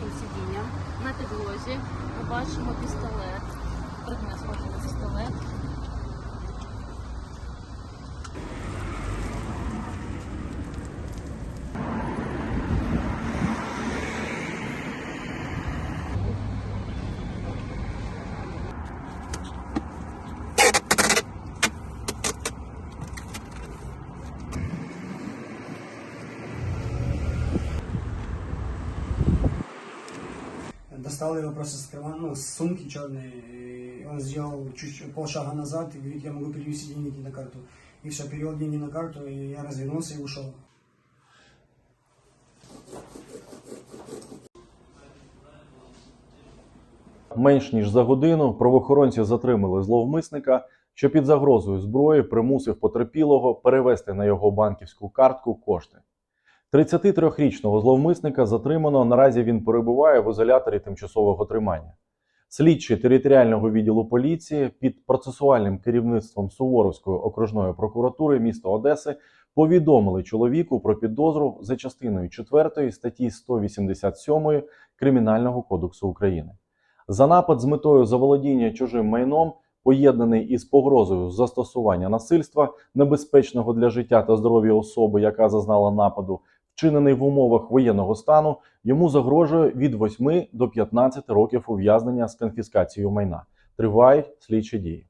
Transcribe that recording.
пасажирським сидінням. На підлозі ми бачимо пістолет. Достал его просто с кармана, ну, с сумки черной. Он сделал чуть полшага назад и говорит, я могу перевести деньги на карту. И все, перевел деньги на карту, и я развернулся и ушел. Менш ніж за годину правоохоронці затримали зловмисника, що під загрозою зброї примусив потерпілого перевести на його банківську картку кошти. 33-річного зловмисника затримано. Наразі він перебуває в ізоляторі тимчасового тримання. Слідчі територіального відділу поліції під процесуальним керівництвом Суворовської окружної прокуратури міста Одеси повідомили чоловіку про підозру за частиною 4 статті 187 Кримінального кодексу України. За напад з метою заволодіння чужим майном, поєднаний із погрозою застосування насильства, небезпечного для життя та здоров'я особи, яка зазнала нападу, вчинений в умовах воєнного стану, йому загрожує від 8 до 15 років ув'язнення з конфіскацією майна. Тривають слідчі дії.